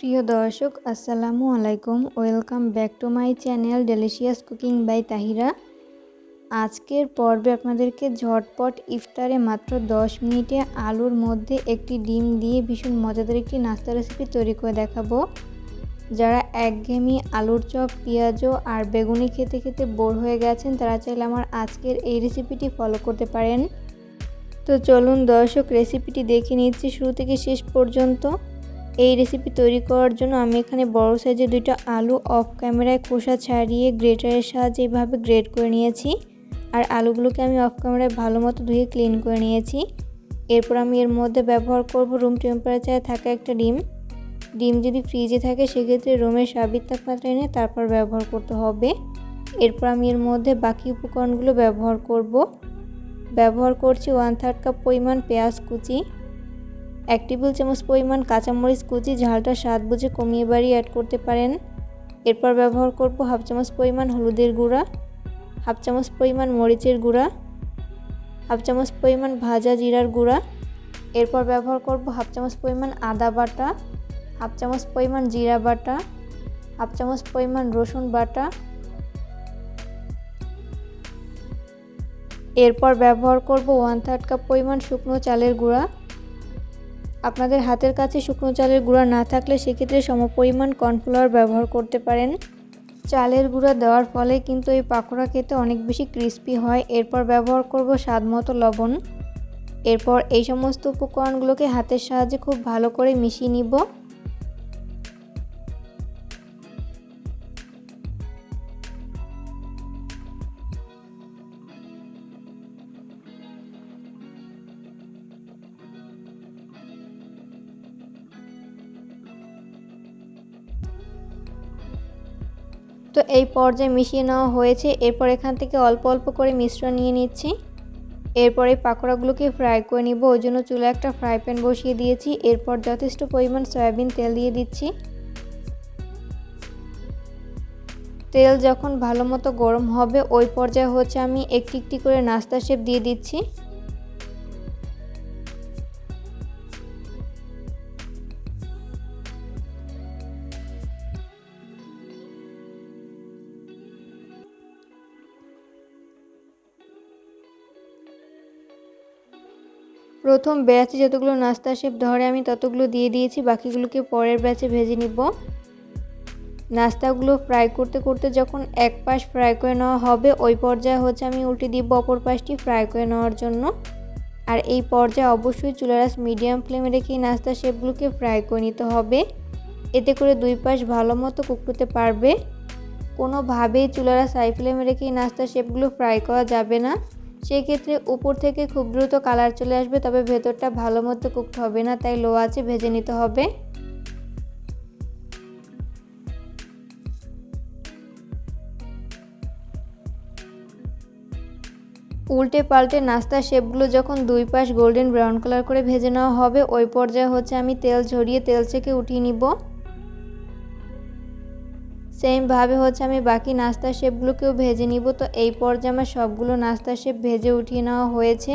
প্রিয় দর্শক, আসসালামু আলাইকুম। Welcome back to my channel delicious cooking by Tahira আজকের পর্বে আপনাদেরকে ঝটপট ইফতারে মাত্র 10 মিনিটে আলুর মধ্যে একটি ডিম দিয়ে ভীষণ মজাদার একটি নাস্তা রেসিপি তৈরি করে দেখাবো। যারা একঘেয়েমি আলুর চপ, পেঁয়াজও আর বেগুনি খেতে খেতে বোর হয়ে গেছেন, তারা চাইলে আমার আজকের এই রেসিপিটি ফলো করতে পারেন। তো চলুন দর্শক রেসিপিটি দেখে নিচ্ছি, শুরু থেকে শেষ পর্যন্ত। এই রেসিপি তৈরি করার জন্য আমি এখানে বড় সাইজের দুইটা আলু অফ ক্যামেরায় খোসা ছাড়িয়ে গ্রেটারের সাহায্যে এইভাবে গ্রেট করে নিয়েছি। আর আলুগুলোকে আমি অফ ক্যামেরায় ভালো মতো ধুয়ে ক্লিন করে নিয়েছি। এরপর আমি এর মধ্যে ব্যবহার করব রুম টেম্পারেচারে থাকা একটা ডিম। ডিম যদি ফ্রিজে থাকে, সেক্ষেত্রে রুমের স্বাভাবিক তাপমাত্রা এনে তারপর ব্যবহার করতে হবে। এরপর আমি এর মধ্যে বাকি উপকরণগুলো ব্যবহার করব। ব্যবহার করছি ওয়ান থার্ড কাপ পরিমাণ পেঁয়াজ কুচি। এক টেবিল চামচ পরিমাণ কাঁচামরিচ কুচি, ঝালটা স্বাদ বুঝে কমিয়ে বাড়িয়ে অ্যাড করতে পারেন। এরপর ব্যবহার করব হাফ চামচ পরিমাণ হলুদের গুঁড়া, হাফ চামচ পরিমাণ মরিচের গুঁড়া, হাফ চামচ পরিমাণ ভাজা জিরার গুঁড়া। এরপর ব্যবহার করব হাফ চামচ পরিমাণ আদা বাটা, হাফ চামচ পরিমাণ জিরা বাটা, হাফ চামচ পরিমাণ রসুন বাটা। এরপর ব্যবহার করব ওয়ান থার্ড কাপ পরিমাণ শুকনো চালের গুঁড়া আপনাদের হাতের কাছে শুকনো চালের গুঁড়া না থাকলে সেক্ষেত্রে সমপরিমাণ কর্নফ্লাওয়ার ব্যবহার করতে পারেন। চালের গুঁড়া দেওয়ার ফলে কিন্তু এই পাকোড়া খেতে অনেক বেশি ক্রিস্পি হয়। এরপর ব্যবহার করব স্বাদ মতো লবণ। এরপর এই সমস্ত উপকরণগুলোকে হাতের সাহায্যে খুব ভালো করে মিশিয়ে নিব। তো এই পর্যায়ে মিশিয়ে নেওয়া হয়েছে। এরপর এখান থেকে অল্প অল্প করে মিশ্রণ নিয়ে নিচ্ছি। এরপর পাকোড়াগুলোকে ফ্রাই করে নিব। ওই জন্য চুলে একটা ফ্রাই প্যান বসিয়ে দিয়েছি। এরপর যথেষ্ট পরিমাণ সয়াবিন তেল দিয়ে দিচ্ছি। তেল যখন ভালো মতো গরম হবে, ওই পর্যায়ে হচ্ছে আমি একটি একটি করে নাস্তা শেপ দিয়ে দিচ্ছি। প্রথম ব্যাচে যতগুলো নাস্তা শেপ ধরে, আমি ততগুলো দিয়ে দিয়েছি, বাকিগুলোকে পরের ব্যাচে ভেজে নিব। নাস্তাগুলো ফ্রাই করতে করতে যখন এক পাশ ফ্রাই করে নেওয়া হবে, ওই পর্যায়ে হচ্ছে আমি উল্টে দিব অপর পাশটি ফ্রাই করে নেওয়ার জন্য। আর এই পর্যায়ে অবশ্যই চুলারাস মিডিয়াম ফ্লেমে রেখে নাস্তা শেপগুলোকে ফ্রাই করে নিতে হবে। এতে করে দুই পাশ ভালো মতো কুকতে পারবে। কোনোভাবেই চুলারাস হাই ফ্লেমে রেখে নাস্তা শেপগুলো ফ্রাই করা যাবে না। সেক্ষেত্রে উপর থেকে খুব দ্রুত কালার চলে আসবে, তবে ভেতরটা ভালো মতো কুকড হবে না, তাই লো আছে ভেজে নিতে হবে। উল্টে পাল্টে নাস্তার শেপগুলো যখন দুই পাশ গোল্ডেন ব্রাউন কালার করে ভেজে নেওয়া হবে, ওই পর্যায়ে হচ্ছে আমি তেল ঝরিয়ে তেল থেকে উঠিয়ে নিব। সেমভাবে হচ্ছে আমি বাকি নাস্তার শেপগুলোকেও ভেজে নিব। তো এই পর্যায়ে আমার সবগুলো নাস্তার শেপ ভেজে উঠিয়ে নেওয়া হয়েছে।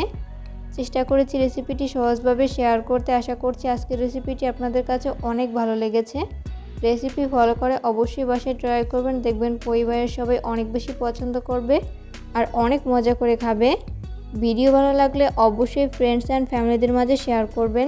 চেষ্টা করেছি রেসিপিটি সহজভাবে শেয়ার করতে। আশা করছি আজকের রেসিপিটি আপনাদের কাছে অনেক ভালো লেগেছে। রেসিপি ফলো করে অবশ্যই বাসায় ট্রাই করবেন। দেখবেন পরিবারের সবাই অনেক বেশি পছন্দ করবে আর অনেক মজা করে খাবে। ভিডিও ভালো লাগলে অবশ্যই ফ্রেন্ডস অ্যান্ড ফ্যামিলিদের মাঝে শেয়ার করবেন।